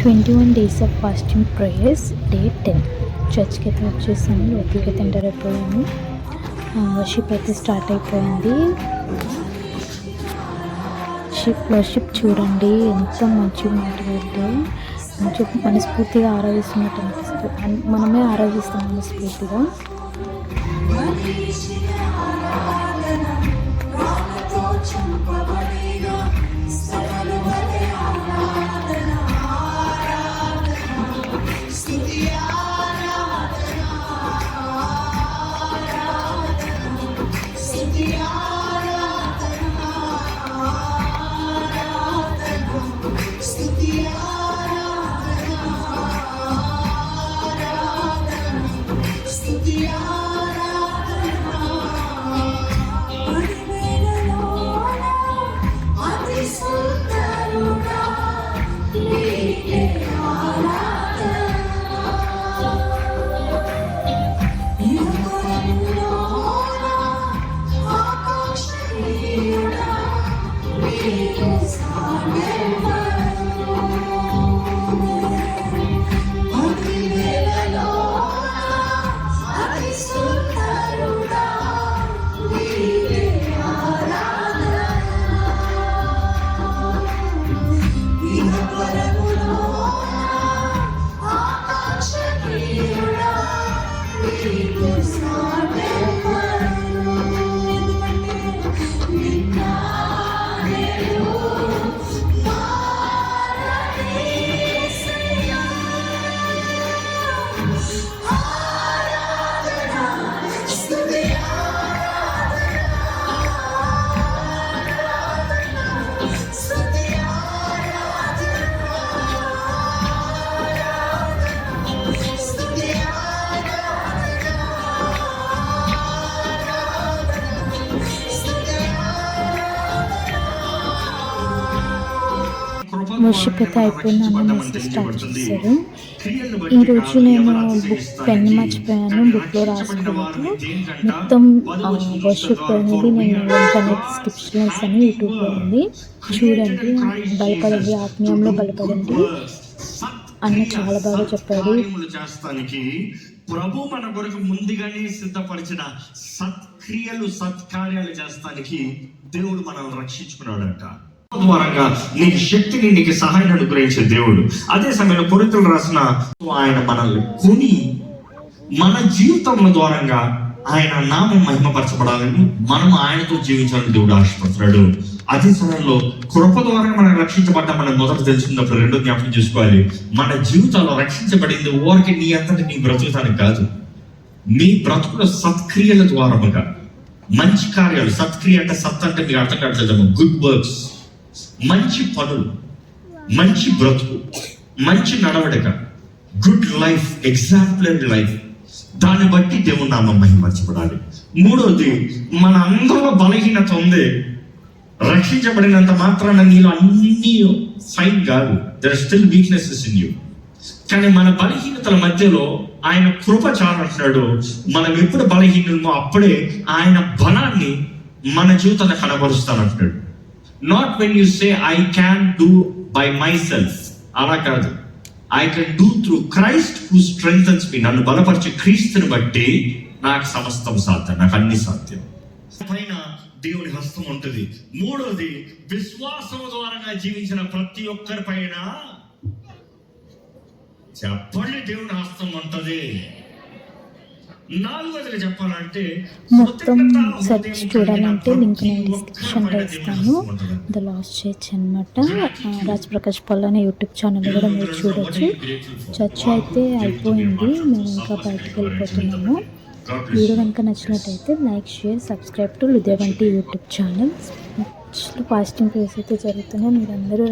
Twenty one days of fasting prayers day ten చర్చ్కి అయితే వచ్చేసాను లోపలికి అయితే ఎంటర్ అయిపోయాను వర్షిప్ అయితే స్టార్ట్ అయిపోయింది. షిప్ వర్షిప్ చూడండి ఎంత మంచిగా మాట్లాడితే. మంచి మనస్ఫూర్తిగా ఆరాధిస్తున్నట్టు అనిపిస్తుంది. మనమే ఆరాధిస్తాం మనస్ఫూర్తిగా. Yeah. వర్షిప్ అయితే అయిపోయిందని అన్న మెసేజ్ స్టార్ట్ చేశారు ఈరోజు నేను బుక్ పెన్ మర్చిపోయాను. బుక్లో రాసుకోవద్దు మొత్తం వర్షిప్ అనేది నేను డిస్క్రిప్షన్స్ అని యూట్యూబ్లో ఉంది. చూడండి బలపడండి ఆత్మీయంలో బలపడండి అన్న చాలా బాగా చెప్పాడు. చేస్తానికి ప్రభు మన కొరకు ముందుగానే సిద్ధపరిచిన సత్క్రియలు సత్కార్యాలు చేస్తానికి దేవుడు మనల్ని రక్షించుకున్నాడంట. ద్వారంగా నీకు శక్తిని నీకు సహాయం అనుగ్రహించే దేవుడు. అదే సమయంలో పొరితులు రాసిన ఆయన మనల్ని కొని మన జీవితం ద్వారంగా ఆయన నామం మహిమపరచబడాలని మనం ఆయనతో జీవించాలని దేవుడు ఆశపడుతున్నాడు. అదే సమయంలో కృప ద్వారా మనం రక్షించబడ్డ మనం మొదట తెలుసుకున్నప్పుడు రెండో జ్ఞాపకం చేసుకోవాలి. మన జీవితాల్లో రక్షించబడింది ఓరికి నీ అంతటి నీ బ్రతుకుతానికి కాదు. నీ బ్రతుకుల సత్క్రియల ద్వారముగా మంచి కార్యాలు సత్క్రియ అంటే సత్ అంటే మీకు అర్థం కావట్లేదు గుడ్ వర్క్స్ మంచి పనులు మంచి బ్రతుకు మంచి నడవడిక గుడ్ లైఫ్ ఎగ్జాంపులర్ లైఫ్. దాన్ని బట్టి దేవుని నామం మహిమర్చబడాలి మూడోది మన అందరిలో బలహీనత ఉంది. రక్షించబడినంత మాత్రాన నీలో అన్ని ఫైన్ కాదు. There still weaknesses in you కానీ మన బలహీనతల మధ్యలో ఆయన కృప చాలంటున్నాడు. మనం ఎప్పుడు బలహీనమో అప్పుడే ఆయన బలాన్ని మన జీవితాన్ని కనబరుస్తానంటున్నాడు. Not when you say I can do by myself అలా కాదు. I can do through Christ who strengthens me నన్ను బలపరిచే క్రీస్తుని బట్టి నాకు సమస్తం సాధ్యం నాకు అన్ని సాధ్యం. పైన దేవుని హస్తం ఉంటుంది. మూడోది విశ్వాసం ద్వారా జీవించిన ప్రతి ఒక్కరి పైన చెప్పండి దేవుని హస్తం ఉంటుంది. మొత్తం సెర్చ్ చూడాలంటే లింక్ నేను డిస్క్రిప్షన్లో ఇస్తాను. ద లాస్ట్ చర్చ్ అనమాట రాజ్ ప్రకాష్ పల్ అనే యూట్యూబ్ ఛానల్ కూడా మీరు చూడొచ్చు. చర్చ్ అయితే అయిపోయింది. మేము ఇంకా బయటకు వెళ్ళిపోతున్నాము. వీడియో కనుక నచ్చినట్టయితే లైక్ షేర్ సబ్స్క్రైబ్ టు లుదేవంటి యూట్యూబ్ ఛానల్. ఫాస్టింగ్ ప్లేస్ అయితే జరుగుతున్నాయి మీరందరూ